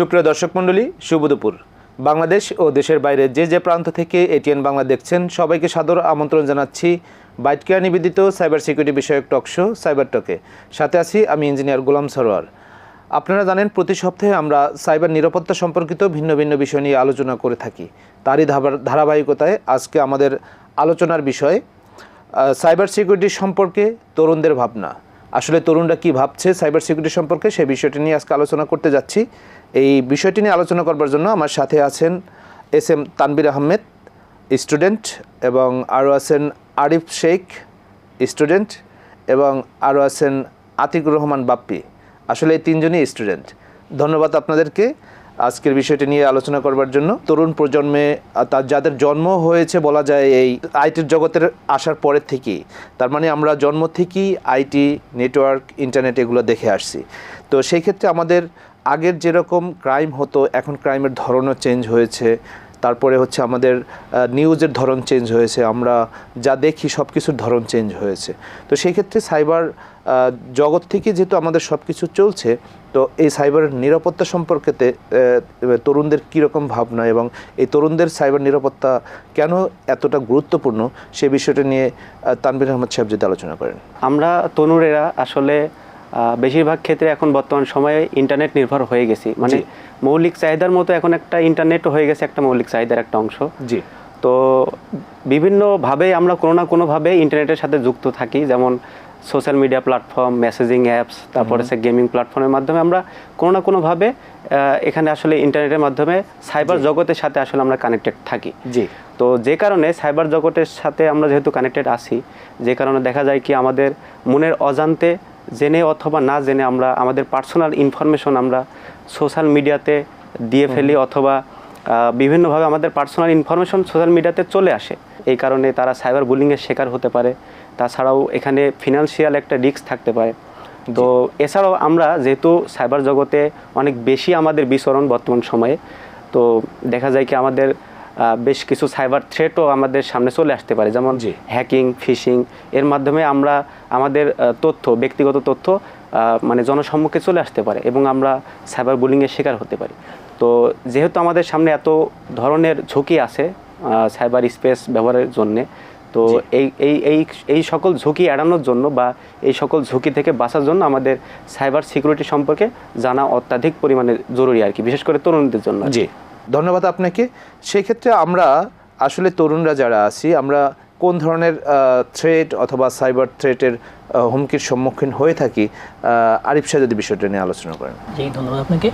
সুপ্রিয় দর্শক মণ্ডলী, শুভ দুপুর। বাংলাদেশ ও দেশের বাইরে যে যে প্রান্ত থেকে এটিএন বাংলা দেখছেন, সবাইকে সাদর আমন্ত্রণ জানাচ্ছি বাইট কেয়ার নিবেদিত সাইবার সিকিউরিটি বিষয়ক টকশো সাইবার টকে। সাথে আছি আমি ইঞ্জিনিয়ার গোলাম সরোয়ার। আপনারা জানেন, প্রতি সপ্তাহে আমরা সাইবার নিরাপত্তা সম্পর্কিত ভিন্ন ভিন্ন বিষয় নিয়ে আলোচনা করে থাকি। তারই ধারাবাহিকতায় আজকে আমাদের আলোচনার বিষয় সাইবার সিকিউরিটি সম্পর্কে তরুণদের ভাবনা। আসলে তরুণরা কি ভাবছে সাইবার সিকিউরিটি সম্পর্কে সেই বিষয়টি নিয়ে আজকে আলোচনা করতে যাচ্ছি। এই বিষয়টি নিয়ে আলোচনা করবার জন্য আমার সাথে আছেন S M Tanvir Ahmed, student, এবং আরও আছেন আরিফ শেখ, স্টুডেন্ট, এবং আরও আছেন আতিকুর রহমান বাপ্পি। আসলে এই তিনজনই স্টুডেন্ট। ধন্যবাদ আপনাদেরকে আজকের বিষয়টি নিয়ে আলোচনা করবার জন্য। তরুণ প্রজন্মে তার যাদের জন্ম হয়েছে বলা যায় এই আইটির জগতের আসার পরের থেকেই, তার মানে আমরা জন্ম থেকেই আইটি নেটওয়ার্ক, ইন্টারনেট এগুলো দেখে আসছি। তো সেই ক্ষেত্রে আমাদের আগের যেরকম ক্রাইম হতো এখন ক্রাইমের ধরনও চেঞ্জ হয়েছে। তারপরে হচ্ছে আমাদের নিউজের ধরন চেঞ্জ হয়েছে। আমরা যা দেখি সব কিছুর ধরন চেঞ্জ হয়েছে। তো সেই ক্ষেত্রে সাইবার জগৎ থেকে যেহেতু আমাদের সব কিছু চলছে তো এই সাইবার নিরাপত্তা সম্পর্কেতে তরুণদের কীরকম ভাবনা এবং এই তরুণদের সাইবার নিরাপত্তা কেন এতটা গুরুত্বপূর্ণ সে বিষয়টা নিয়ে আহ, তানভীর আহমদ সাহেব যদি আলোচনা করেন। আমরা তরুণেরা আসলে বেশিরভাগ ক্ষেত্রে এখন বর্তমান সময়ে ইন্টারনেট নির্ভর হয়ে গেছি। মানে মৌলিক চাহিদার মতো এখন একটা ইন্টারনেট হয়ে গেছে একটা মৌলিক চাহিদার একটা অংশ। জি। তো বিভিন্নভাবে আমরা কোনো না কোনোভাবে ইন্টারনেটের সাথে যুক্ত থাকি যেমন social media platform messaging apps তারপরে হচ্ছে গেমিং প্ল্যাটফর্মের মাধ্যমে আমরা কোনো না কোনোভাবে এখানে আসলে ইন্টারনেটের মাধ্যমে সাইবার জগতের সাথে আসলে আমরা কানেক্টেড থাকি। জি। তো যে কারণে সাইবার জগতের সাথে আমরা যেহেতু কানেক্টেড আছি যে কারণে দেখা যায় কি আমাদের মনের অজান্তে জেনে অথবা না জেনে আমরা আমাদের পার্সোনাল ইনফরমেশন আমরা সোশ্যাল মিডিয়াতে দিয়ে ফেলি অথবা বিভিন্নভাবে আমাদের পার্সোনাল ইনফরমেশন সোশ্যাল মিডিয়াতে চলে আসে। এই কারণে তারা সাইবার বুলিংয়ের শিকার হতে পারে। তাছাড়াও এখানে ফিনান্সিয়াল একটা রিস্ক থাকতে পারে। তো এছাড়াও আমরা যেহেতু সাইবার জগতে অনেক বেশি আমাদের বিচরণ বর্তমান সময়ে তো দেখা যায় কি আমাদের বেশ কিছু সাইবার থ্রেটও আমাদের সামনে চলে আসতে পারে যেমন। হ্যাকিং ফিশিং এর মাধ্যমে আমরা আমাদের তথ্য ব্যক্তিগত তথ্য মানে জনসম্মুখে চলে আসতে পারে এবং আমরা সাইবার বুলিংয়ের শিকার হতে পারি। তো যেহেতু আমাদের সামনে এত ধরনের ঝুঁকি আছে সাইবার স্পেস ব্যবহারের জন্যে তো এই এই এই এই সকল ঝুঁকি এড়ানোর জন্য বা এই সকল ঝুঁকি থেকে বাঁচার জন্য আমাদের সাইবার সিকিউরিটি সম্পর্কে জানা অত্যাধিক পরিমাণে জরুরি আর কি বিশেষ করে তরুণদের জন্য জি। ধন্যবাদ আপনাকে। সেই ক্ষেত্রে আমরা আসলে তরুণরা যারা আছি আমরা কোন ধরনের থ্রেট অথবা সাইবার থ্রেটের হুমকির সম্মুখীন হয়ে থাকি আরিফ সাহেব যদি বিষয়টা নিয়ে আলোচনা করেন। জি ধন্যবাদ আপনাকে।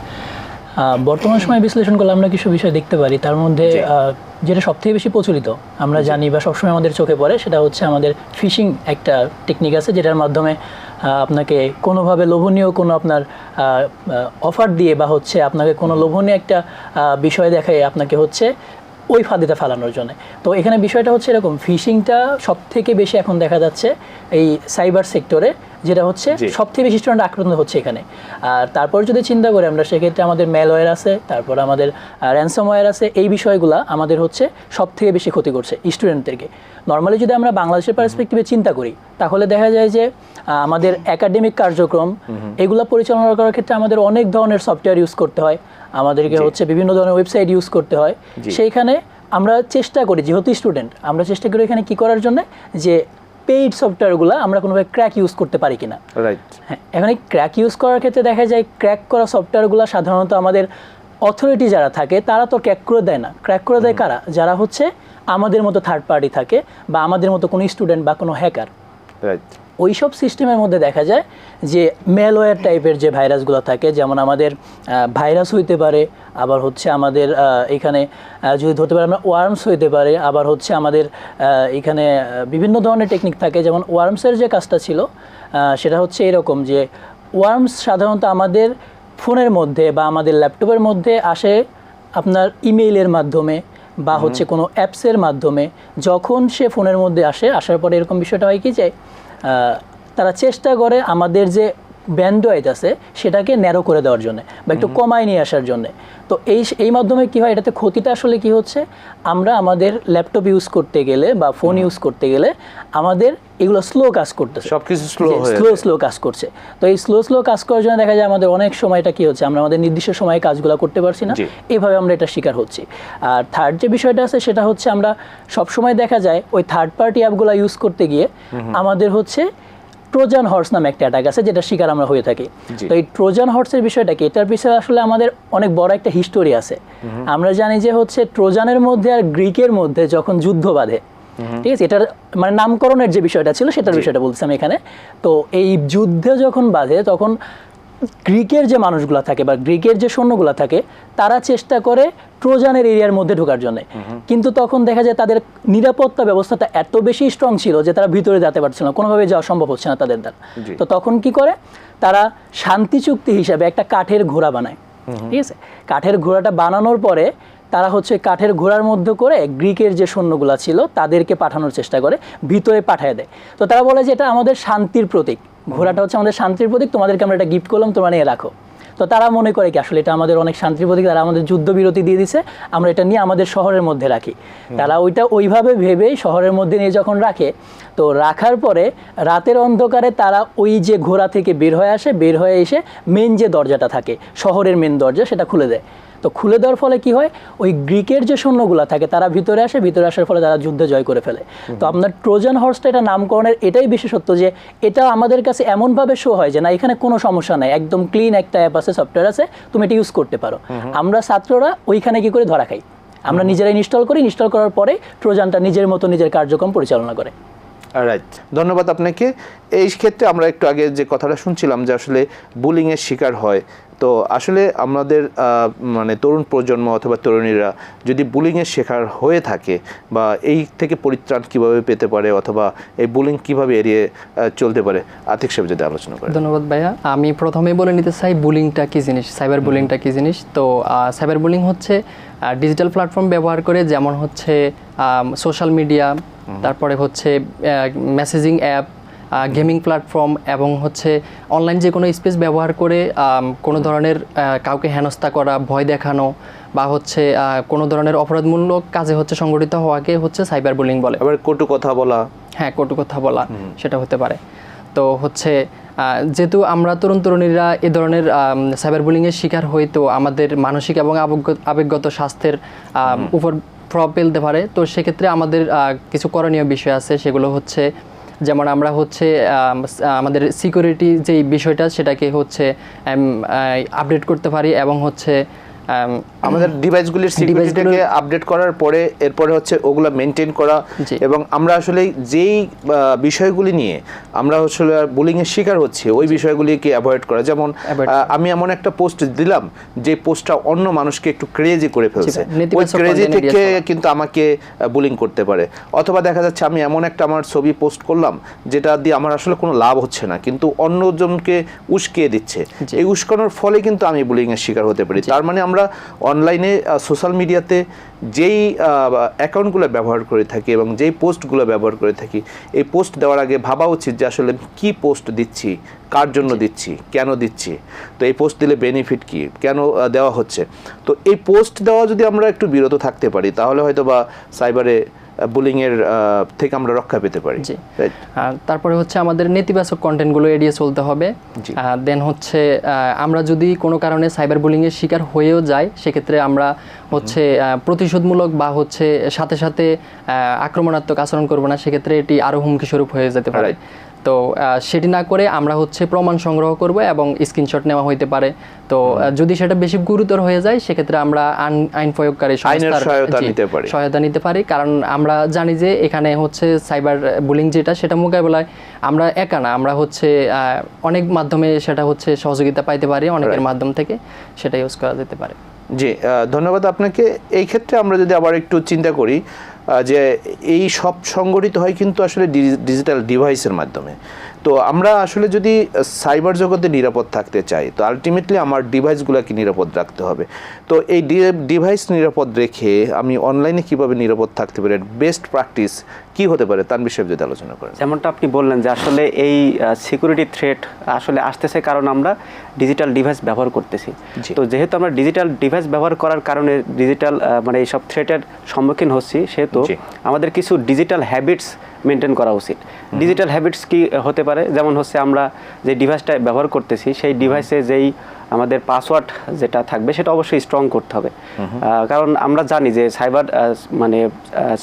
বর্তমান সময় বিশ্লেষণ করলে আমরা কিছু বিষয় দেখতে পারি। তার মধ্যে যেটা সবথেকে বেশি প্রচলিত আমরা জানি বা সবসময় আমাদের চোখে পড়ে সেটা হচ্ছে আমাদের ফিশিং একটা টেকনিক আছে যেটার মাধ্যমে আপনাকে কোনোভাবে লোভনীয় কোনো আপনার অফার দিয়ে বা হচ্ছে আপনাকে কোনো লোভনীয় একটা বিষয় দেখায় আপনাকে হচ্ছে ওই ফাঁদিটা ফেলানোর জন্য। তো এখানে বিষয়টা হচ্ছে এরকম ফিশিংটা সব থেকে বেশি এখন দেখা যাচ্ছে এই সাইবার সেক্টরে যেটা হচ্ছে সবথেকে বেশি স্টুডেন্ট আক্রান্ত হচ্ছে এখানে। আর তারপর যদি চিন্তা করি আমরা সেক্ষেত্রে আমাদের ম্যালওয়্যার আছে তারপর আমাদের র্যানসামওয়্যার আছে এই বিষয়গুলো আমাদের হচ্ছে সব থেকে বেশি ক্ষতি করছে স্টুডেন্টদেরকে নর্মালি যদি আমরা বাংলাদেশের পার্সপেক্টিভে চিন্তা করি তাহলে দেখা যায় যে আমাদের একাডেমিক কার্যক্রম এগুলো পরিচালনা করার ক্ষেত্রে আমাদের অনেক ধরনের সফটওয়্যার ইউজ করতে হয়। আমাদেরকে হচ্ছে বিভিন্ন ধরনের ওয়েবসাইট ইউজ করতে হয়। সেইখানে আমরা চেষ্টা করি যেহেতু স্টুডেন্ট আমরা চেষ্টা করি এখানে কি করার জন্য যে পেইড সফটওয়্যারগুলো আমরা কোনোভাবে ক্র্যাক ইউজ করতে পারি কিনা। রাইট হ্যাঁ এখন এই ক্র্যাক ইউজ করার ক্ষেত্রে দেখা যায় ক্র্যাক করা সফটওয়্যারগুলো সাধারণত আমাদের অথরিটি যারা থাকে তারা তো ক্র্যাক করে দেয় না। ক্র্যাক করে দেয় কারা? যারা হচ্ছে আমাদের মতো থার্ড পার্টি থাকে বা আমাদের মতো কোনো স্টুডেন্ট বা কোনো হ্যাকার রাইট ওই সব সিস্টেমের মধ্যে দেখা যায় যে মেলওয়্যার টাইপের যে ভাইরাসগুলো থাকে যেমন আমাদের ভাইরাস হইতে পারে আবার হচ্ছে আমাদের এখানে যদি ধরতে পারে আমরা ওয়ার্মস হইতে পারে আবার হচ্ছে আমাদের এখানে বিভিন্ন ধরনের টেকনিক থাকে। যেমন ওয়ার্মসের যে কাজটা ছিল সেটা হচ্ছে এরকম যে ওয়ার্মস সাধারণত আমাদের ফোনের মধ্যে বা আমাদের ল্যাপটপের মধ্যে আসে আপনার ইমেইলের মাধ্যমে বা হচ্ছে কোনো অ্যাপসের মাধ্যমে। যখন সে ফোনের মধ্যে আসে আসার পরে এরকম বিষয়টা হয় কি যে তারা চেষ্টা করে আমাদের যে ব্যান্ডওয়াইট আছে সেটাকে ন্যারো করে দেওয়ার জন্য বা একটু কমায় নিয়ে আসার জন্য। তো এই এই মাধ্যমে কি হয়? এটাতে ক্ষতিটা আসলে কি হচ্ছে? আমরা আমাদের ল্যাপটপ ইউজ করতে গেলে বা ফোন ইউজ করতে গেলে আমাদের এগুলো স্লো কাজ করতেছে। সবকিছু স্লো স্লো স্লো কাজ করছে। তো এই স্লো স্লো কাজ করার জন্য দেখা যায় আমাদের অনেক সময়টা কি হচ্ছে? আমরা আমাদের নির্দিষ্ট সময়ে কাজগুলো করতে পারছি না। এভাবে আমরা এটা শিকার হচ্ছি। আর থার্ড যে বিষয়টা আছে সেটা হচ্ছে আমরা সব সময় দেখা যায় ওই থার্ড পার্টি অ্যাপগুলো ইউজ করতে গিয়ে আমাদের হচ্ছে ট্রোজান হর্স নামে একটা অ্যাটাক আছে যেটা শিকার আমরা হয়ে থাকি। তো এই ট্রোজান হর্সের বিষয়টা কি? এটার বিষয়ে আসলে আমাদের অনেক বড় একটা হিস্টোরি আছে। আমরা জানি যে হচ্ছে ট্রোজানের মধ্যে আর গ্রিকের মধ্যে যখন যুদ্ধ বাঁধে ঠিক আছে? এটার মানে নামকরণের যে বিষয়টা ছিল সেটার বিষয়টা বলছি আমি এখানে। তো এই যুদ্ধে যখন বাঁধে তখন গ্রিকের যে মানুষগুলো থাকে বা গ্রিকের যে সৈন্যগুলো থাকে তারা চেষ্টা করে ট্রোজানের এরিয়ার মধ্যে ঢোকার জন্য। কিন্তু তখন দেখা যায় তাদের নিরাপত্তা ব্যবস্থাটা এত বেশি স্ট্রং ছিল যে তারা ভিতরে যেতে পারছিল না কোনোভাবে যাওয়া সম্ভব হচ্ছে না তাদের দ্বারা। তো তখন কি করে? তারা শান্তি চুক্তি হিসাবে একটা কাঠের ঘোড়া বানায়। ঠিক আছে? কাঠের ঘোড়াটা বানানোর পরে তারা হচ্ছে কাঠের ঘোড়ার মধ্যে করে গ্রিকের যে সৈন্যগুলা ছিল তাদেরকে পাঠানোর চেষ্টা করে ভিতরে পাঠিয়ে দেয়। তো তারা বলে যে এটা আমাদের শান্তির প্রতীক। ঘোড়াটা হচ্ছে আমাদের শান্তির প্রতীক তোমাদেরকে আমরা এটা গিফট করলাম তোমরা নিয়ে রাখো। তো তারা মনে করে কি আসলে এটা আমাদের অনেক শান্তির প্রতীক তারা আমাদের যুদ্ধবিরতি দিয়ে দিছে আমরা এটা নিয়ে আমাদের শহরের মধ্যে রাখি। তারা ওইটা ওইভাবে ভেবেই শহরের মধ্যে নিয়ে যখন রাখে তো রাখার পরে রাতের অন্ধকারে তারা ওই যে ঘোড়া থেকে বের হয়ে আসে বের হয়ে এসে মেন যে দরজাটা থাকে শহরের মেন দরজা সেটা খুলে দেয়। তো খুলে দেওয়ার ফলে কি হয়? ওই গ্রিকের যে সৈন্যগুলো থাকে তারা ভিতরে আসে ভিতরে আসার ফলে তারা যুদ্ধে জয় করে ফেলে। তো আপনার ট্রোজান হর্সটা এটা নামকরণের এটাই বিশেষত্ব যে এটা আমাদের কাছে এমনভাবে শো হয় যে না এখানে কোনো সমস্যা নাই একদম ক্লিন একটা অ্যাপ আছে সফটওয়্যার আছে তুমি এটা ইউজ করতে পারো। আমরা ছাত্ররা ওইখানে কি করে ধরা খাই? আমরা নিজেরাই ইনস্টল করি ইনস্টল করার পরে ট্রোজানটা নিজের মতো নিজের কার্যক্রম পরিচালনা করে। রাইট ধন্যবাদ আপনাকে। এই ক্ষেত্রে আমরা একটু আগে যে কথাটা শুনছিলাম যে আসলে বুলিংয়ের শিকার হয় তো আসলে আমাদের মানে তরুণ প্রজন্ম অথবা তরুণীরা যদি বুলিংয়ের শিকার হয়ে থাকে বা এই থেকে পরিত্রাণ কীভাবে পেতে পারে অথবা এই বুলিং কীভাবে এড়িয়ে চলতে পারে আর্থিক সাহেব যদি আলোচনা করেন। ধন্যবাদ ভাইয়া। আমি প্রথমেই বলে নিতে চাই বুলিংটা কি জিনিস? সাইবার বুলিংটা কি জিনিস? তো সাইবার বুলিং হচ্ছে ডিজিটাল প্ল্যাটফর্ম ব্যবহার করে যেমন হচ্ছে সোশ্যাল মিডিয়া তারপরে হচ্ছে মেসেজিং অ্যাপ গেমিং প্ল্যাটফর্ম এবং হচ্ছে অনলাইন যে কোনো স্পেস ব্যবহার করে কোনো ধরনের কাউকে হেনস্থা করা ভয় দেখানো বা হচ্ছে কোনো ধরনের অপরাধমূলক কাজে হচ্ছে সংগঠিত হওয়াকে হচ্ছে সাইবার বুলিং। বলে আবার কটু কথা বলা। হ্যাঁ কটু কথা বলা সেটা হতে পারে। তো হচ্ছে যেহেতু আমরা তরুণ তরুণীরা এ ধরনের সাইবার বুলিংয়ের শিকার হই তো আমাদের মানসিক এবং আবেগ- আবেগগত স্বাস্থ্যের উপর প্রভাব ফেলতে পারে। তো সেক্ষেত্রে আমাদের কিছু করণীয় বিষয় আছে। সেগুলো হচ্ছে, যেমন আমরা হচ্ছে আমাদের সিকিউরিটি যেই বিষয়টা, সেটাকে হচ্ছে আপডেট করতে পারি এবং হচ্ছে আমাদের ডিভাইসগুলির সিকিউরিটিটাকে আপডেট করার পরে এরপরে হচ্ছে ওগুলো মেনটেন করা এবং আমরা আসলে যেই বিষয়গুলি নিয়ে আমরা আসলে বুলিং এর শিকার হচ্ছে ওই বিষয়গুলিকে অ্যাভয়েড করা। যেমন আমি এমন একটা পোস্ট দিলাম যে পোস্টটা অন্য মানুষকে একটু ক্রেজি করে ফেলছে। ওই ক্রেজি থেকে কিন্তু আমাকে বুলিং করতে পারে। অথবা দেখা যাচ্ছে আমি এমন একটা আমার ছবি পোস্ট করলাম যেটা দিয়ে আমার আসলে কোনো লাভ হচ্ছে না কিন্তু অন্যজনকে উস্কিয়ে দিচ্ছে। এই উস্কানোর ফলে কিন্তু আমি বুলিং এর শিকার হতে পারি। তার মানে আমরা অনলাইনে সোশ্যাল মিডিয়াতে যেই অ্যাকাউন্টগুলো ব্যবহার করে থাকি এবং যেই পোস্টগুলো ব্যবহার করে থাকি এই পোস্ট দেওয়ার আগে ভাবা উচিত যে আসলে কি পোস্ট দিচ্ছি কার জন্য দিচ্ছি কেন দিচ্ছি তো এই পোস্ট দিলে বেনিফিট কি কেন দেওয়া হচ্ছে? তো এই পোস্ট দেওয়া যদি আমরা একটু বিরত থাকতে পারি তাহলে হয়তো বা সাইবারে বুলিংয়ের থেকে আমরা রক্ষা পেতে পারি। জি। তারপরে হচ্ছে আমাদের নেতিবাচক কন্টেন্টগুলো এড়িয়ে চলতে হবে। দেন হচ্ছে আমরা যদি কোনো কারণে সাইবার বুলিংয়ের শিকার হয়েও যাই সেক্ষেত্রে আমরা হচ্ছে প্রতিশোধমূলক বা হচ্ছে সাথে সাথে আহ, আক্রমণাত্মক আচরণ করব না সেক্ষেত্রে এটি আরও হুমকি স্বরূপ হয়ে যেতে পারে। তো সেটি না করে আমরা হচ্ছে প্রমাণ সংগ্রহ করব এবং স্ক্রিনশট নেওয়া হইতে পারে। তো যদি সেটা বেশি গুরুতর হয়ে যায় সেক্ষেত্রে আমরা আইন- প্রয়োগকারী সহায়তা নিতে পারি। সহায়তা নিতে পারি। কারণ আমরা জানি যে এখানে হচ্ছে সাইবার বুলিং যেটা সেটা মোকাবেলায় আমরা একা না। আমরা হচ্ছে অনেক মাধ্যমে সেটা হচ্ছে সহযোগিতা পাইতে পারি অনেকের মাধ্যম থেকে সেটা ইউজ করা যেতে পারে। জি ধন্যবাদ আপনাকে। এই ক্ষেত্রে আমরা যদি আবার একটু চিন্তা করি যে এই সব সংগঠিত হয় কিন্তু আসলে ডিজিটাল ডিভাইসের মাধ্যমে। তো আমরা আসলে যদি সাইবার জগতে নিরাপদ থাকতে চাই তো আলটিমেটলি আমার ডিভাইসগুলোকে নিরাপদ রাখতে হবে। তো এই ডিভাইস নিরাপদ রেখে আমি অনলাইনে কীভাবে নিরাপদ থাকতে পারি বেস্ট প্র্যাকটিস কি হতে পারে তার বিষয়ে যদি আলোচনা করেন। যেমনটা আপনি বললেন যে আসলে এই সিকিউরিটি থ্রেট আসলে আসতেছে কারণ আমরা ডিজিটাল ডিভাইস ব্যবহার করতেছি। তো যেহেতু আমরা ডিজিটাল ডিভাইস ব্যবহার করার কারণে ডিজিটাল মানে এইসব থ্রেটের সম্মুখীন হচ্ছি সেহেতু জি। আমাদের কিছু ডিজিটাল হ্যাবিটস মেনটেন করা উচিত। ডিজিটাল হ্যাবিটস কি হতে পারে? যেমন হচ্ছে আমরা যে ডিভাইসটা ব্যবহার করতেছি সেই ডিভাইসে যেই আমাদের পাসওয়ার্ড যেটা থাকবে সেটা অবশ্যই স্ট্রং করতে হবে। কারণ আমরা জানি যে সাইবার মানে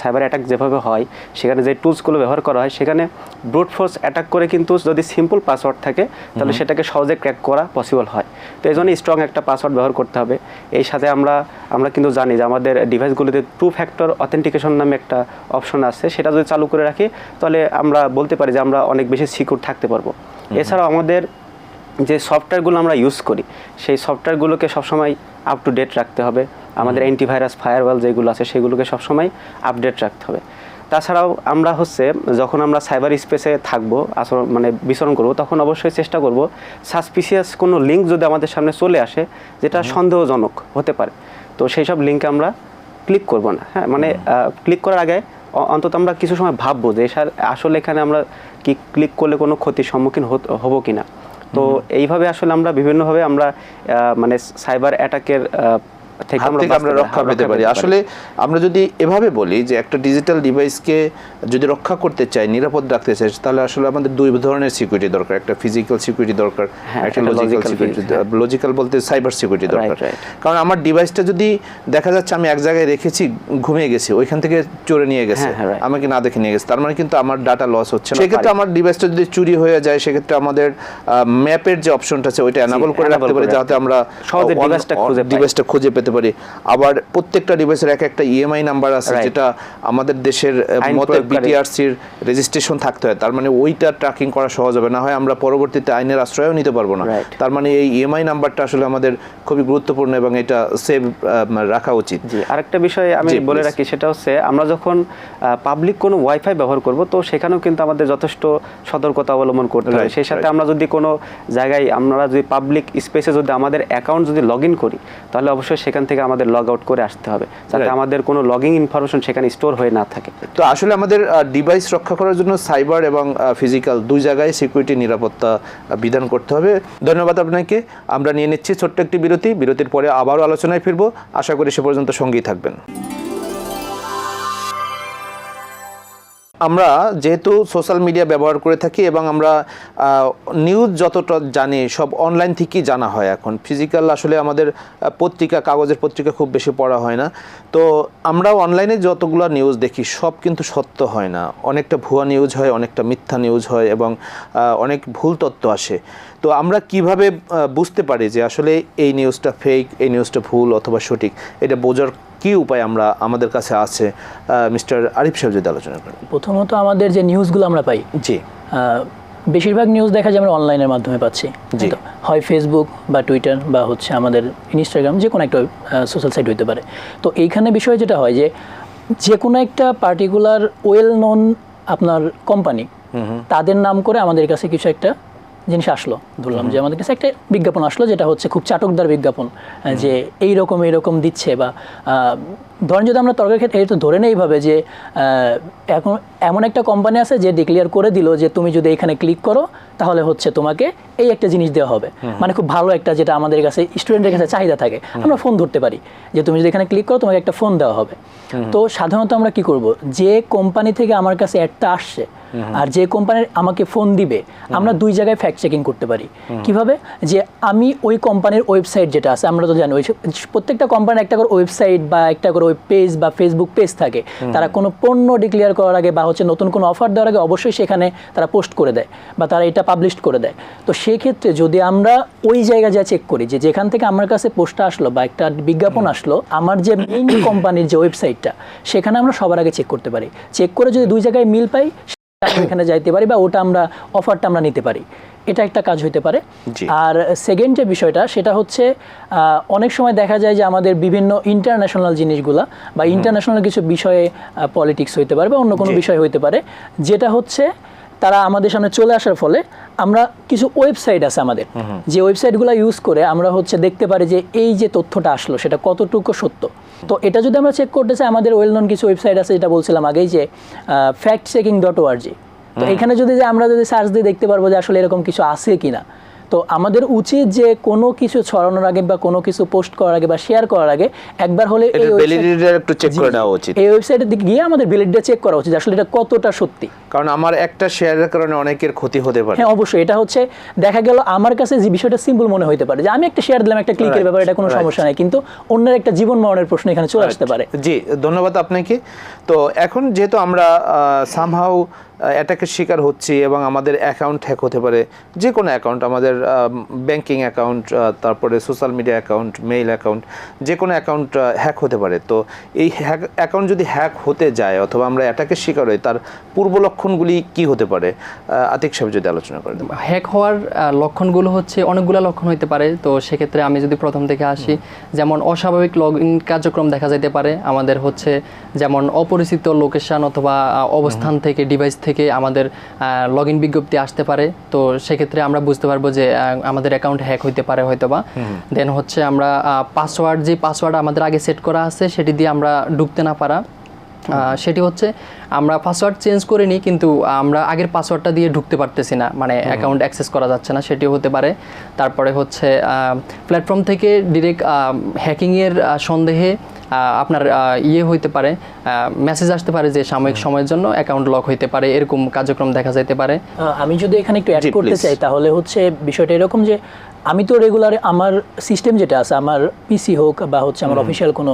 সাইবার অ্যাটাক যেভাবে হয় সেখানে যে টুলসগুলো ব্যবহার করা হয় সেখানে ব্রুট ফোর্স অ্যাটাক করে কিন্তু যদি সিম্পল পাসওয়ার্ড থাকে তাহলে সেটাকে সহজে ক্র্যাক করা পসিবল হয়। তো এই জন্য স্ট্রং একটা পাসওয়ার্ড ব্যবহার করতে হবে। এই সাথে আমরা আমরা কিন্তু জানি যে আমাদের ডিভাইসগুলোতে টু ফ্যাক্টর অথেন্টিকেশন নামে একটা অপশন আছে সেটা যদি চালু করে রাখি তাহলে আমরা বলতে পারি যে আমরা অনেক বেশি সিকিউর থাকতে পারব। এছাড়াও আমাদের যে সফটওয়্যারগুলো আমরা ইউজ করি সেই সফটওয়্যারগুলোকে সবসময় আপ টু ডেট রাখতে হবে। আমাদের অ্যান্টিভাইরাস ফায়ারওয়াল যেগুলো আছে সেগুলোকে সবসময় আপডেট রাখতে হবে। তাছাড়াও আমরা হচ্ছে যখন আমরা সাইবার স্পেসে থাকব আচরণ মানে বিচরণ করব তখন অবশ্যই চেষ্টা করব সাসপিসিয়াস কোনো লিঙ্ক যদি আমাদের সামনে চলে আসে যেটা সন্দেহজনক হতে পারে। তো সেই সব লিঙ্কে আমরা ক্লিক করব না হ্যাঁ? মানে ক্লিক করার আগে অন্তত আমরা কিছু সময় ভাববো যে আসলে এখানে আমরা কি ক্লিক করলে কোনো ক্ষতির সম্মুখীন হত- হব কিনা। তো এইভাবে আসলে আমরা বিভিন্নভাবে আমরা মানে সাইবার অ্যাটাকের থেকে আমরা রক্ষা পেতে পারি। আসলে আমরা যদি এভাবে বলি যে একটা ডিজিটাল ডিভাইসকে যদি রক্ষা করতে চাই নিরাপদ রাখতে চাই তাহলে আসলে আমাদের দুই ধরনের সিকিউরিটি দরকার। একটা ফিজিক্যাল সিকিউরিটি দরকার হ্যাঁ, একটা লজিক্যাল সিকিউরিটি লজিক্যাল বলতে সাইবার সিকিউরিটি দরকার। কারণ আমার ডিভাইসটা যদি দেখা যাচ্ছে আমি এক জায়গায় রেখেছি ঘুমিয়ে গেছি ওইখান থেকে চোরে নিয়ে গেছে হ্যাঁ, হ্যাঁ. আমাকে না দেখে নিয়ে গেছে তার মানে কিন্তু আমার ডাটা লস হচ্ছে না। সেক্ষেত্রে আমার ডিভাইসটা যদি চুরি হয়ে যায় সেক্ষেত্রে আমাদের ম্যাপের যে অপশনটা আছে ওইটা এনাবল করে রাখতে পারি যাতে আমরা সহজে অন- খুঁজে পাই। পেতে পারি। আবার প্রত্যেকটা ডিভাইসের এক একটা ইএমআই নাম্বার আছে যেটা আমাদের দেশের মতে বিটিআরসির রেজিস্ট্রেশন থাকতে হয়। তার মানে ওইটা ট্র্যাকিং করা সহজ হবে। না হয় আমরা পরবর্তীতে আইনের আশ্রয়ও নিতে পারব না। তার মানে এই ইএমআই নাম্বারটা আসলে আমাদের খুবই গুরুত্বপূর্ণ এবং এটা সেভ রাখা উচিত। আরেকটা বিষয় আমি বলে রাখি সেটা হচ্ছে আমরা যখন পাবলিক কোনো ওয়াইফাই ব্যবহার করব তো সেখানেও কিন্তু আমাদের যথেষ্ট সতর্কতা অবলম্বন করতে হবে সেই সাথে আমরা যদি কোনো জায়গায় আমরা যদি পাবলিক স্পেসে যদি আমাদের অ্যাকাউন্ট যদি লগ ইন করি তাহলে অবশ্যই সেখান থেকে আমাদের লগ আউট করে আসতে হবে। যাতে আমাদের কোনো লগিং ইনফরমেশন সেখানে স্টোর হয়ে না থাকে। তো আসলে আমাদের ডিভাইস রক্ষা করার জন্য সাইবার এবং ফিজিক্যাল দুই জায়গায় সিকিউরিটি নিরাপত্তা বিধান করতে হবে। ধন্যবাদ আপনাকে। আমরা নিয়ে নিচ্ছি ছোট্ট একটি বিরতি। বিরতির পরে আবারও আলোচনায় ফিরবো। আশা করি সে পর্যন্ত সঙ্গেই থাকবেন। আমরা যেহেতু সোশ্যাল মিডিয়া ব্যবহার করে থাকি এবং আমরা নিউজ যতটা জানি সব অনলাইন থেকেই জানা হয় এখন। ফিজিক্যাল আসলে আমাদের পত্রিকা, কাগজের পত্রিকা খুব বেশি পড়া হয় না। তো আমরাও অনলাইনে যতগুলো নিউজ দেখি, সব কিন্তু সত্য হয় না। অনেকটা ভুয়া নিউজ হয়, অনেকটা মিথ্যা নিউজ হয় এবং অনেক ভুল তথ্য আসে। তো আমরা কীভাবে বুঝতে পারি যে আসলে এই নিউজটা ফেক এই নিউজটা ভুল অথবা সঠিক? এটা বোঝার কি উপায় আমরা আমাদের কাছে আছে মিস্টার আরিফ সাহেব যদি আলোচনা করেন। প্রথমত আমাদের যে নিউজগুলো আমরা পাই জি। বেশিরভাগ নিউজ দেখা যায় আমরা অনলাইনের মাধ্যমে পাচ্ছি। হয় ফেসবুক বা টুইটার বা হচ্ছে আমাদের ইনস্টাগ্রাম যে কোনো একটা সোশ্যাল সাইট হতে পারে। তো এইখানে বিষয় যেটা হয় যে যে কোনো একটা পার্টিকুলার ওয়েল নন আপনার কোম্পানি তাদের নাম করে আমাদের কাছে কিছু একটা জিনিস আসলো। ধরলাম যে আমাদের কাছে একটা বিজ্ঞাপন আসলো যেটা হচ্ছে খুব চাটকদার বিজ্ঞাপন যে এই রকম এইরকম দিচ্ছে বা ধরেন যদি আমরা তর্কের ক্ষেত্রে এটা ধরে নেই এইভাবে যে এখন এমন একটা কোম্পানি আছে যে ডিক্লেয়ার করে দিল যে তুমি যদি এখানে ক্লিক করো তাহলে হচ্ছে তোমাকে এই একটা জিনিস দেওয়া হবে। মানে খুব ভালো একটা যেটা আমাদের কাছে স্টুডেন্টের কাছে চাহিদা থাকে। আমরা ফোন ধরতে পারি যে তুমি যদি এখানে ক্লিক করো তোমাকে একটা ফোন দেওয়া হবে। তো সাধারণত আমরা কি করব? যে কোম্পানি থেকে আমার কাছে অ্যাডটা আসছে আর যে কোম্পানির আমাকে ফোন দিবে আমরা দুই জায়গায় ফ্যাক্ট চেকিং করতে পারি। কীভাবে? যে আমি ওই কোম্পানির ওয়েবসাইট যেটা আছে আমরা তো জানি ওই প্রত্যেকটা কোম্পানির একটা করে ওয়েবসাইট বা একটা করে ওই পেজ বা ফেসবুক পেজ থাকে। তারা কোনো পণ্য ডিক্লেয়ার করার আগে বা হচ্ছে নতুন কোনো অফার দেওয়ার আগে অবশ্যই সেখানে তারা পোস্ট করে দেয় বা তারা এটা পাবলিশ করে দেয়। তো সেক্ষেত্রে যদি আমরা ওই জায়গায় যা চেক করি যে যেখান থেকে আমার কাছে পোস্টটা আসলো বা একটা বিজ্ঞাপন আসলো আমার যে মেইন কোম্পানির যে ওয়েবসাইটটা সেখানে আমরা সবার আগে চেক করতে পারি। চেক করে যদি দুই জায়গায় মিল পাই এখানে যাইতে পারি বা ওটা আমরা অফারটা আমরা নিতে পারি। এটা একটা কাজ হইতে পারে। আর সেকেন্ড যে বিষয়টা সেটা হচ্ছে অনেক সময় দেখা যায় যে আমাদের বিভিন্ন ইন্টারন্যাশনাল জিনিসগুলা বা ইন্টারন্যাশনাল কিছু বিষয়ে পলিটিক্স হইতে পারে বা অন্য কোনো বিষয় হইতে পারে যেটা হচ্ছে তারা আমাদের সামনে চলে আসার ফলে আমরা কিছু ওয়েবসাইট আছে আমাদের। যে ওয়েবসাইটগুলো ইউজ করে আমরা হচ্ছে দেখতে পারি যে এই যে তথ্যটা আসলো সেটা কতটুকু সত্য। তো এটা যদি আমরা চেক করতে চাই আমাদের ওয়েল নন কিছু ওয়েবসাইট আছে যেটা বলছিলাম আগেই যে ফ্যাক্ট চেকিং ডট ওআরজি তো এখানে যদি যে আমরা যদি সার্চ দিয়ে দেখতে পারব যে আসলে এরকম কিছু আছে কিনা তো আমাদের উচিত যে কোনো কিছু ছড়ানোর আগে বা কোনো কিছু পোস্ট করার আগে বা শেয়ার করার আগে একবার হলে website- ভ্যালিডিটিটা একটু চেক করে নেওয়া উচিত। এই ওয়েবসাইটের দিকে গিয়ে আমাদের ভ্যালিডিটি চেক করা উচিত আসলে এটা কতটা সত্যি। কারণ আমার একটা শেয়ারের কারণে অনেকের ক্ষতি হতে পারে। হ্যাঁ অবশ্যই। এটা হচ্ছে দেখা গেল আমার কাছে যে বিষয়টা সিম্পল মনে হতে পারে যে আমি একটা শেয়ার দিলাম একটা ক্লিকের ব্যাপারে এটা কোনো সমস্যা নাই। কিন্তু অন্যের একটা জীবন মরণের প্রশ্ন এখানে চলে আসতে পারে। জি ধন্যবাদ আপনাকে। তো এখন যেহেতু আমরা সামহাউ অ্যাটাকের শিকার হচ্ছি এবং আমাদের অ্যাকাউন্ট হ্যাক হতে পারে। যে কোনো অ্যাকাউন্ট আমাদের ব্যাংকিং অ্যাকাউন্ট তারপরে social media account mail account যে কোনো অ্যাকাউন্ট হ্যাক হতে পারে। তো এই হ্যাক অ্যাকাউন্ট যদি হ্যাক হতে যায় অথবা আমরা অ্যাটাকের শিকার হই তার পূর্ব লক্ষণগুলি কি হতে পারে? আতিক সাহেব যদি আলোচনা করেন। হ্যাক হওয়ার লক্ষণগুলো হচ্ছে অনেকগুলো লক্ষণ হতে পারে। তো সেক্ষেত্রে আমি যদি প্রথম থেকে আসি যেমন অস্বাভাবিক লগ ইন কার্যক্রম দেখা যেতে পারে। আমাদের হচ্ছে যেমন অপরিচিত লোকেশন অথবা অবস্থান থেকে ডিভাইস থেকে আমাদের লগ ইন বিজ্ঞপ্তি আসতে পারে। তো সেক্ষেত্রে আমরা বুঝতে পারব যে আমাদের অ্যাকাউন্ট হ্যাক হইতে পারে হয়তো বা দেন হচ্ছে আমরা পাসওয়ার্ড যে পাসওয়ার্ড আমাদের আগে সেট করা আছে সেটি দিয়ে আমরা ঢুকতে না পারা। সেটি হচ্ছে আমরা পাসওয়ার্ড চেঞ্জ করে নিই কিন্তু আমরা আগের পাসওয়ার্ডটা দিয়ে ঢুকতে পারতেছি না। মানে অ্যাকাউন্ট অ্যাক্সেস করা যাচ্ছে না সেটিও হতে পারে। তারপরে হচ্ছে প্ল্যাটফর্ম থেকে ডিরেক্ট হ্যাকিংয়ের সন্দেহে আপনার ইয়ে হইতে পারে মেসেজ আসতে পারে যে সাময়িক সময়ের জন্য অ্যাকাউন্ট লক হইতে পারে এরকম কার্যক্রম দেখা যেতে পারে। আমি যদি এখানে একটু অ্যাড করতে চাই তাহলে হচ্ছে বিষয়টা এরকম যে আমি তো রেগুলার আমার সিস্টেম যেটা আছে আমার পিসি হোক বা হচ্ছে আমার অফিসিয়াল কোনো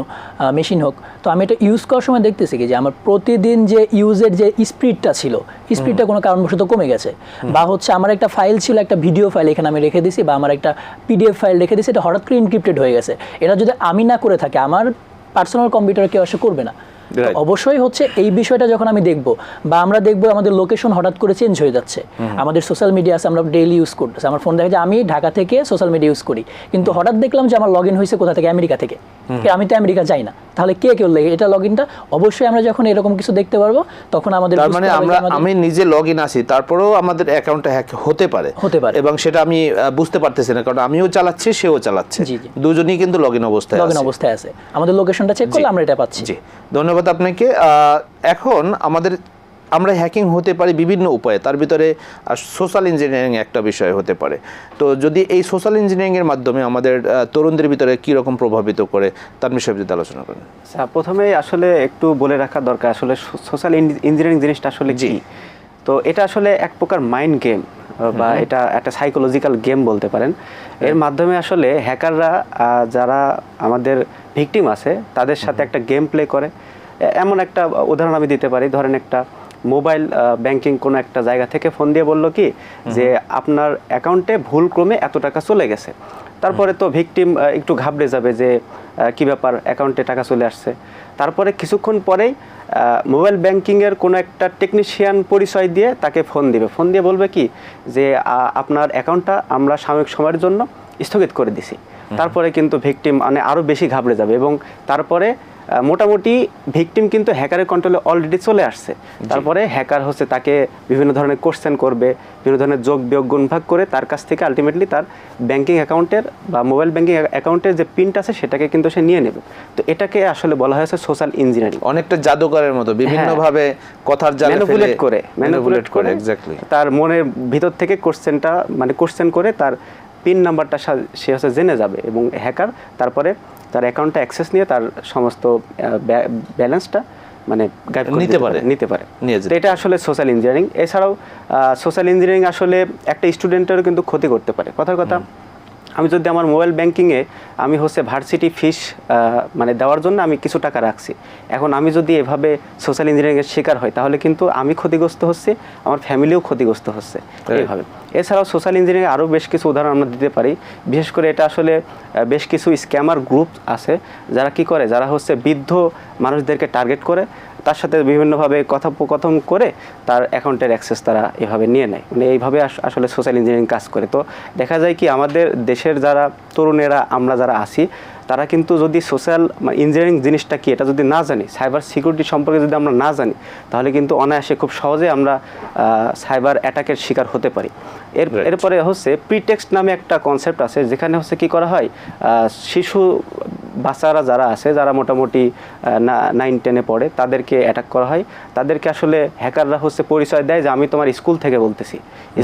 মেশিন হোক তো আমি এটা ইউজ করার সময় দেখতেছি কি যে আমার প্রতিদিন যে ইউজের যে স্পিডটা ছিল স্পিডটা কোনো কারণবশত কমে গেছে। বা হচ্ছে আমার একটা ফাইল ছিল একটা ভিডিও ফাইল এখানে আমি রেখে দিছি বা আমার একটা পিডিএফ ফাইল রেখে দিছি এটা হঠাৎ করে ইনক্রিপ্টেড হয়ে গেছে। এটা যদি আমি না করে থাকি আমার পার্সোনাল কম্পিউটার কেউ আসে করবে না. অবশ্যই হচ্ছে এই বিষয়টা যখন আমি দেখব বা আমরা দেখব আমাদের লোকেশন হঠাৎ করে চেঞ্জ হয়ে যাচ্ছে আমাদের সোশ্যাল মিডিয়া আছে আমরা ডেইলি ইউজ করতেছি আমার ফোন দেখা যায় আমি ঢাকা থেকে সোশ্যাল মিডিয়া ইউজ করি কিন্তু হঠাৎ দেখলাম যে আমার লগ ইন হয়েছে কোথা থেকে? আমেরিকা থেকে। আমি তো আমেরিকা যাই না। তাহলে কে কেউ লেগে এটা লগ ইনটা অবশ্যই আমরা যখন এরকম কিছু দেখতে পারব তখন আমাদের মানে আমরা আমি নিজে লগ ইন আছি তারপরেও আমাদের অ্যাকাউন্টটা হ্যাক হতে পারে। হতে পারে। এবং সেটা আমি বুঝতে পারতেছি না কারণ আমিও চালাচ্ছি সেও চালাচ্ছে। দুজনেই কিন্তু লগ ইন অবস্থায় লগ ইন অবস্থায় আছে। আমাদের লোকেশনটা চেক করলে আমরা এটা পাচ্ছি। ধন্যবাদ আপনাকে। এখন আমাদের আমরা হ্যাকিং হতে পারি বিভিন্ন উপায়ে তার ভিতরে সোশ্যাল ইঞ্জিনিয়ারিং একটা বিষয় হতে পারে। তো যদি এই সোশ্যাল ইঞ্জিনিয়ারিংয়ের মাধ্যমে আমাদের তরুণদের ভিতরে কী রকম প্রভাবিত করে তার বিষয়ে যদি আলোচনা করেন। আচ্ছা প্রথমেই আসলে একটু বলে রাখা দরকার আসলে সোশ্যাল ইঞ্জিনিয়ারিং জিনিসটা আসলে জি। কি? তো এটা আসলে এক প্রকার মাইন্ড গেম বা এটা একটা সাইকোলজিক্যাল গেম বলতে পারেন। এর মাধ্যমে আসলে হ্যাকাররা যারা আমাদের ভিকটিম আছে তাদের সাথে একটা গেম প্লে করে। এমন একটা উদাহরণ আমি দিতে পারি। ধরেন একটা মোবাইল ব্যাংকিং কোনো একটা জায়গা থেকে ফোন দিয়ে বলল কি যে আপনার অ্যাকাউন্টে ভুল ক্রমে এত টাকা চলে গেছে। তারপরে তো ভিকটিম একটু ঘাবড়ে যাবে যে কি ব্যাপার অ্যাকাউন্টে টাকা চলে আসছে। তারপরে কিছুক্ষণ পরেই মোবাইল ব্যাংকিংয়ের কোনো একটা টেকনিশিয়ান পরিচয় দিয়ে তাকে ফোন দিবে। ফোন দিয়ে বলবে কি যে আপনার অ্যাকাউন্টটা আমরা সাময়িক সময়ের জন্য স্থগিত করে দিছি। তারপরে কিন্তু ভিকটিম মানে আরও বেশি ঘাবড়ে যাবে এবং তারপরে মোটামুটি ভিকটিম কিন্তু হ্যাকারের কন্ট্রোলে অলরেডি চলে আসছে। তারপরে হ্যাকার হচ্ছে তাকে বিভিন্ন ধরনের কোশ্চেন করবে বিভিন্ন ধরনের যোগ বিয়োগ গুণভাগ করে তার কাছ থেকে আলটিমেটলি তার ব্যাংকিং অ্যাকাউন্টের বা মোবাইল ব্যাংকিং অ্যাকাউন্টের যে পিনটা আছে সেটাকে কিন্তু সে নিয়ে নেবে। তো এটাকে আসলে বলা হয়েছে সোশ্যাল ইঞ্জিনিয়ারিং অনেকটা জাদুকরের মতো বিভিন্নভাবে কথার জালে ম্যানুপুলেট করে ম্যানুপুলেট করে করে। এক্স্যাক্টলি তার মনের ভিতর থেকে কোশ্চেনটা মানে কোশ্চেন করে তার পিন নাম্বারটা সে হচ্ছে জেনে যাবে এবং হ্যাকার তারপরে তার অ্যাকাউন্টটা অ্যাক্সেস নিয়ে তার সমস্ত ব্যালেন্সটা মানে নিতে পারে। নিতে পারে। তো এটা আসলে সোশ্যাল ইঞ্জিনিয়ারিং এছাড়াও সোশ্যাল ইঞ্জিনিয়ারিং আসলে একটা স্টুডেন্টেরও কিন্তু ক্ষতি করতে পারে। কথার কথা আমি যদি আমার মোবাইল ব্যাংকিংয়ে আমি হচ্ছে ভার্সিটি ফিস মানে দেওয়ার জন্য আমি কিছু টাকা রাখছি। এখন আমি যদি এভাবে সোশ্যাল ইঞ্জিনিয়ারিংয়ের শিকার হই তাহলে কিন্তু আমি ক্ষতিগ্রস্ত হচ্ছি আমার ফ্যামিলিও ক্ষতিগ্রস্ত হচ্ছে এইভাবে। এছাড়াও সোশ্যাল ইঞ্জিনিয়ারিং আরও বেশ কিছু উদাহরণ আমরা দিতে পারি। বিশেষ করে এটা আসলে বেশ কিছু স্ক্যামার গ্রুপ আছে যারা কি করে যারা হচ্ছে বৃদ্ধ মানুষদেরকে টার্গেট করে তার সাথে বিভিন্নভাবে কথোপকথন করে তার অ্যাকাউন্টের অ্যাক্সেস তারা এভাবে নিয়ে নেয়। মানে এইভাবে আস- আসলে সোশ্যাল ইঞ্জিনিয়ারিং কাজ করে। তো দেখা যায় কি আমাদের দেশের যারা তরুণেরা আমরা যারা আছি তারা কিন্তু যদি সোশ্যাল ইঞ্জিনিয়ারিং জিনিসটা কি এটা যদি না জানি সাইবার সিকিউরিটি সম্পর্কে যদি আমরা না জানি তাহলে কিন্তু অনায়াসে খুব সহজে আমরা সাইবার অ্যাটাকের শিকার হতে পারি। এর এরপরে হচ্ছে প্রিটেক্সট নামে একটা কনসেপ্ট আছে যেখানে হচ্ছে কি করা হয় শিশু বাচ্চারা যারা আছে যারা মোটামুটি নাইন টেনে পড়ে তাদেরকে অ্যাটাক করা হয়। তাদেরকে আসলে হ্যাকাররা হচ্ছে পরিচয় দেয় যে আমি তোমার স্কুল থেকে বলতেছি।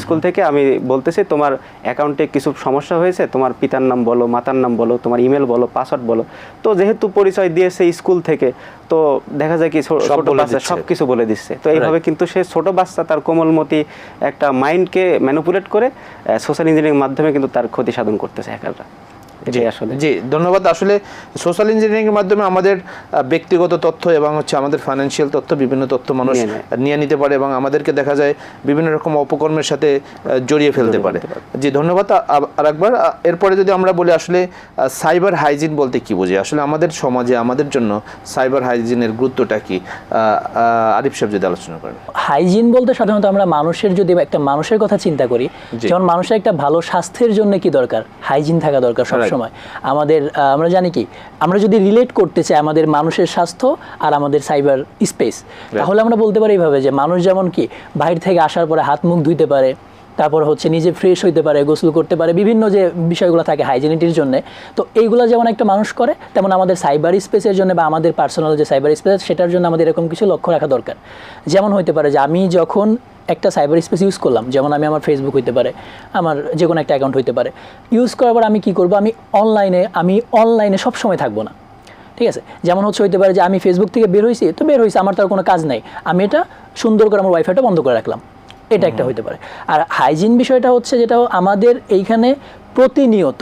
স্কুল থেকে আমি বলতেছি তোমার অ্যাকাউন্টে কিছু সমস্যা হয়েছে তোমার পিতার নাম বলো মাতার নাম বলো তোমার ইমেল বলো পাসওয়ার্ড বলো। তো যেহেতু পরিচয় দিয়েছে স্কুল থেকে তো দেখা যায় কি ছোট বাচ্চা। সব কিছু বলে দিচ্ছে। তো এইভাবে কিন্তু সে ছোট বাচ্চা তার কোমলমতি একটা মাইন্ডকে ম্যানুপুলেট করে সোশ্যাল ইঞ্জিনিয়ারিং মাধ্যমে কিন্তু তার ক্ষতি সাধন করতেছে হ্যাকাররা এটাই আসলে। জি ধন্যবাদ। আসলে সোশ্যাল ইঞ্জিনিয়ারিং এর মাধ্যমে আমাদের ব্যক্তিগত তথ্য এবং হচ্ছে আমাদের ফাইন্যান্সিয়াল তথ্য বিভিন্ন তথ্য মানুষ নিয়ে নিতে পারে এবং আমাদেরকে দেখা যায় বিভিন্ন রকম অপকর্মের সাথে জড়িয়ে ফেলতে পারে। জি ধন্যবাদ। আ- আ- আরেকবার এরপরে যদি আমরা বলি আসলে সাইবার হাইজিন বলতে কি বুঝি আসলে আমাদের সমাজে আমাদের জন্য সাইবার হাইজিনের গুরুত্বটা কি? আরিফ সাহেব যদি আলোচনা করেন। হাইজিন বলতে সাধারণত আমরা মানুষের যদি একটা মানুষের কথা চিন্তা করি জি। যেমন মানুষের একটা ভালো স্বাস্থ্যের জন্য কি দরকার? হাইজিন থাকা দরকার সবসময়। আমাদের আহ, আমরা জানি কি আমরা যদি রিলেট করতে চাই আমাদের মানুষের স্বাস্থ্য আর আমাদের সাইবার স্পেস তাহলে আমরা বলতে পারি এইভাবে যে মানুষ যেমন কি বাইরে থেকে আসার পরে হাত মুখ ধুইতে পারে তারপর হচ্ছে নিজে ফ্রেশ হইতে পারে, গোসল করতে পারে, বিভিন্ন যে বিষয়গুলো থাকে হাইজিনিটির জন্য। তো এইগুলো যেমন একটা মানুষ করে, তেমন আমাদের সাইবার স্পেসের জন্য বা আমাদের পার্সোনাল যে সাইবার স্পেস সেটার জন্য আমাদের এরকম কিছু লক্ষ্য রাখা দরকার। যেমন হইতে পারে যে আমি যখন একটা সাইবার স্পেস ইউজ করলাম, যেমন আমি আমার ফেসবুক হইতে পারে, আমার যে কোনো একটা অ্যাকাউন্ট হইতে পারে ইউজ করার পর আমি কি করব? আমি অনলাইনে আমি অনলাইনে সব সময় থাকব না। ঠিক আছে? যেমন হচ্ছে হইতে পারে যে আমি ফেসবুক থেকে বের হয়েছি তো বের হয়েছি আমার তো আর কোনো কাজ নাই। আমি এটা সুন্দর করে আমার ওয়াইফাইটা বন্ধ করে রাখলাম। এটা একটা হইতে পারে। আর হাইজিন বিষয়টা হচ্ছে যেটা আমাদের এইখানে প্রতিনিয়ত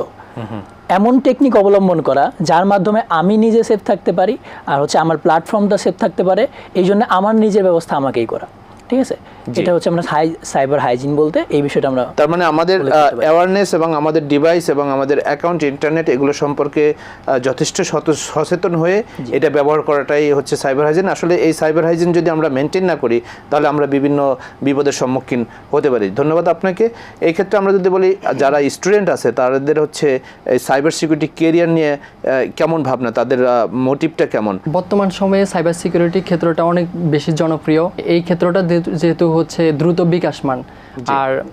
এমন টেকনিক অবলম্বন করা যার মাধ্যমে আমি নিজে সেফ থাকতে পারি আর হচ্ছে আমার প্ল্যাটফর্মটা সেফ থাকতে পারে এই জন্য আমার নিজের ব্যবস্থা আমাকেই করা। ঠিক আছে? যেটা হচ্ছে আমরা হাই সাইবার হাইজিন বলতে এই বিষয়টা আমরা তার মানে আমাদের। অ্যাওয়ারনেস এবং আমাদের ডিভাইস এবং আমাদের অ্যাকাউন্ট ইন্টারনেট এগুলো সম্পর্কে যথেষ্ট সচেতন হয়ে এটা ব্যবহার করাটাই হচ্ছে সাইবার হাইজিন। আসলে এই সাইবার হাইজিন যদি আমরা মেনটেন না করি তাহলে আমরা বিভিন্ন বিপদের সম্মুখীন হতে পারি। ধন্যবাদ আপনাকে। এই ক্ষেত্রে আমরা যদি বলি যারা স্টুডেন্ট আছে তাদের হচ্ছে এই সাইবার সিকিউরিটি কেরিয়ার নিয়ে কেমন ভাবনা? তাদের মোটিভটা কেমন? বর্তমান সময়ে সাইবার সিকিউরিটি ক্ষেত্রটা অনেক বেশি জনপ্রিয়। এই ক্ষেত্রটা যেহেতু- হচ্ছে দ্রুত বিকাশমান। আর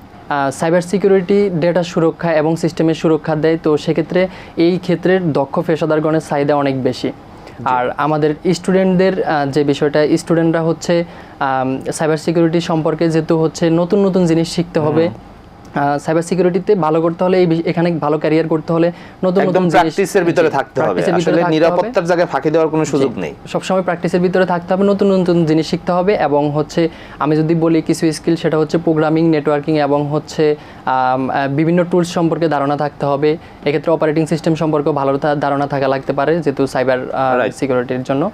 সাইবার সিকিউরিটি ডেটা সুরক্ষা এবং সিস্টেমের সুরক্ষা দেয় তো সেক্ষেত্রে এই ক্ষেত্রের দক্ষ পেশাদারগণের চাহিদা অনেক বেশি। আর আমাদের স্টুডেন্টদের যে বিষয়টা স্টুডেন্টরা হচ্ছে সাইবার সিকিউরিটি সম্পর্কে যেহেতু হচ্ছে নতুন নতুন জিনিস শিখতে হবে সাইবার সিকিউরিটিতে ভালো করতে হলে এখানে ভালো ক্যারিয়ার করতে হলে নতুন নতুন প্র্যাকটিসের ভিতরে থাকতে হবে। আসলে নিরাপত্তার জায়গায় ফাঁকি দেওয়ার কোনো সুযোগ নেই। সবসময় প্র্যাকটিসের ভিতরে থাকতে হবে নতুন নতুন জিনিস শিখতে হবে এবং হচ্ছে আমি যদি বলি কিছু স্কিল সেটা হচ্ছে প্রোগ্রামিং নেটওয়ার্কিং এবং হচ্ছে বিভিন্ন টুলস সম্পর্কে ধারণা থাকতে হবে। এক্ষেত্রে অপারেটিং সিস্টেম সম্পর্কে ভালো ধারণা থাকা লাগতে পারে যেহেতু সাইবার সিকিউরিটির জন্য।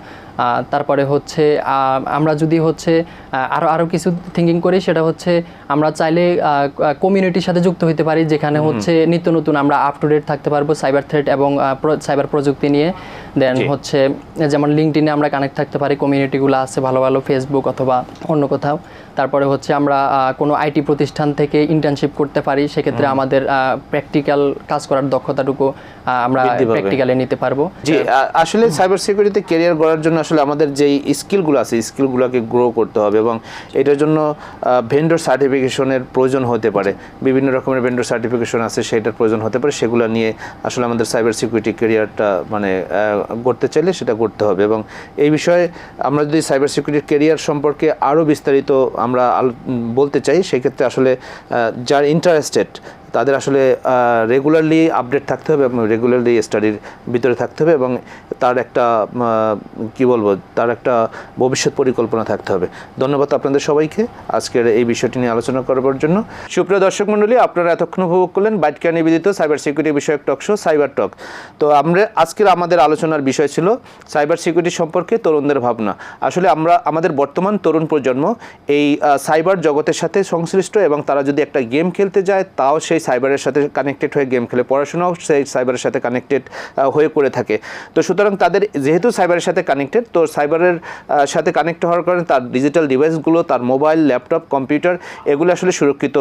তারপরে হচ্ছে আমরা যদি হচ্ছে আহ, আরও আরও কিছু থিঙ্কিং করি সেটা হচ্ছে আমরা চাইলে কমিউনিটির সাথে যুক্ত হতে পারি যেখানে হচ্ছে নিত্য নতুন আমরা আপ টু ডেট থাকতে পারব সাইবার থ্রেট এবং সাইবার প্রযুক্তি নিয়ে। দেন হচ্ছে যেমন লিঙ্কডিনে আমরা কানেক্ট থাকতে পারি কমিউনিটিগুলো আছে ভালো ভালো ফেসবুক অথবা অন্য কোথাও। তারপরে হচ্ছে আমরা কোনো আইটি প্রতিষ্ঠান থেকে ইন্টার্নশিপ করতে পারি সেক্ষেত্রে আমাদের প্র্যাকটিক্যাল কাজ করার দক্ষতাটুকু আমরা। প্র্যাকটিক্যালে নিতে পারব। জি আসলে সাইবার সিকিউরিটিতে ক্যারিয়ার গড়ার জন্য আসলে আমাদের যেই স্কিলগুলো আছে স্কিলগুলোকে গ্রো করতে হবে এবং এটার জন্য ভেন্ডর সার্টিফিকেশনের প্রয়োজন হতে পারে। বিভিন্ন রকমের ভেন্ডর সার্টিফিকেশন আছে সেটার প্রয়োজন হতে পারে সেগুলো নিয়ে আসলে আমাদের সাইবার সিকিউরিটি ক্যারিয়ারটা মানে করতে চাইলে সেটা করতে হবে এবং এই বিষয়ে আমরা যদি সাইবার সিকিউরিটি ক্যারিয়ার সম্পর্কে আরও বিস্তারিত আমরা বলতে চাই সেক্ষেত্রে আসলে যার ইন্টারেস্টেড তাদের আসলে রেগুলারলি আপডেট থাকতে হবে এবং রেগুলারলি স্টাডির ভিতরে থাকতে হবে এবং তার একটা কি বলব, তার একটা ভবিষ্যৎ পরিকল্পনা থাকতে হবে। ধন্যবাদ আপনাদের সবাইকে আজকের এই বিষয়টি নিয়ে আলোচনা করবার জন্য। সুপ্রিয় দর্শক মণ্ডলী, আপনারা এতক্ষণ উপভোগ করলেন বাইটকা নিবেদিত সাইবার সিকিউরিটি বিষয়ক টক শো সাইবার টক। তো আমরা, আজকের আমাদের আলোচনার বিষয় ছিল সাইবার সিকিউরিটি সম্পর্কে তরুণদের ভাবনা। আসলে আমরা, আমাদের বর্তমান তরুণ প্রজন্ম এই সাইবার জগতের সাথে সংশ্লিষ্ট এবং তারা যদি একটা গেম খেলতে যায়, তাও সেই সাইবারের সাথে কানেক্টেড হয়ে গেম খেলে। পড়াশোনাও সেই সাইবারের সাথে কানেক্টেড হয়ে করে থাকে। তো সুতরাং তাদের যেহেতু সাইবারের সাথে কানেক্টেড তো সাইবারের সাথে কানেক্ট হওয়ার কারণে তার ডিজিটাল ডিভাইসগুলো তার মোবাইল ল্যাপটপ কম্পিউটার এগুলো আসলে সুরক্ষিত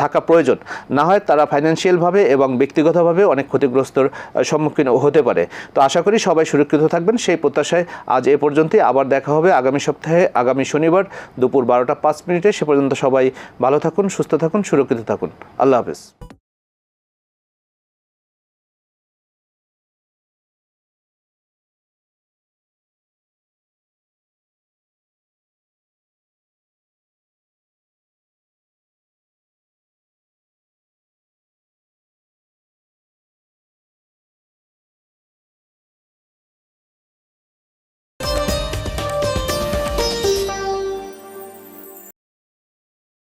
থাকা প্রয়োজন। না হয় তারা ফাইন্যান্সিয়ালভাবে এবং ব্যক্তিগতভাবে অনেক ক্ষতিগ্রস্তর সম্মুখীন হতে পারে। তো আশা করি সবাই সুরক্ষিত থাকবেন। সেই প্রত্যাশায় আজ এ পর্যন্তই। আবার দেখা হবে আগামী সপ্তাহে, আগামী শনিবার দুপুর বারোটা পাঁচ মিনিটে। সে পর্যন্ত সবাই ভালো থাকুন, সুস্থ থাকুন, সুরক্ষিত থাকুন। আল্লাহ হাফেজ। Peace.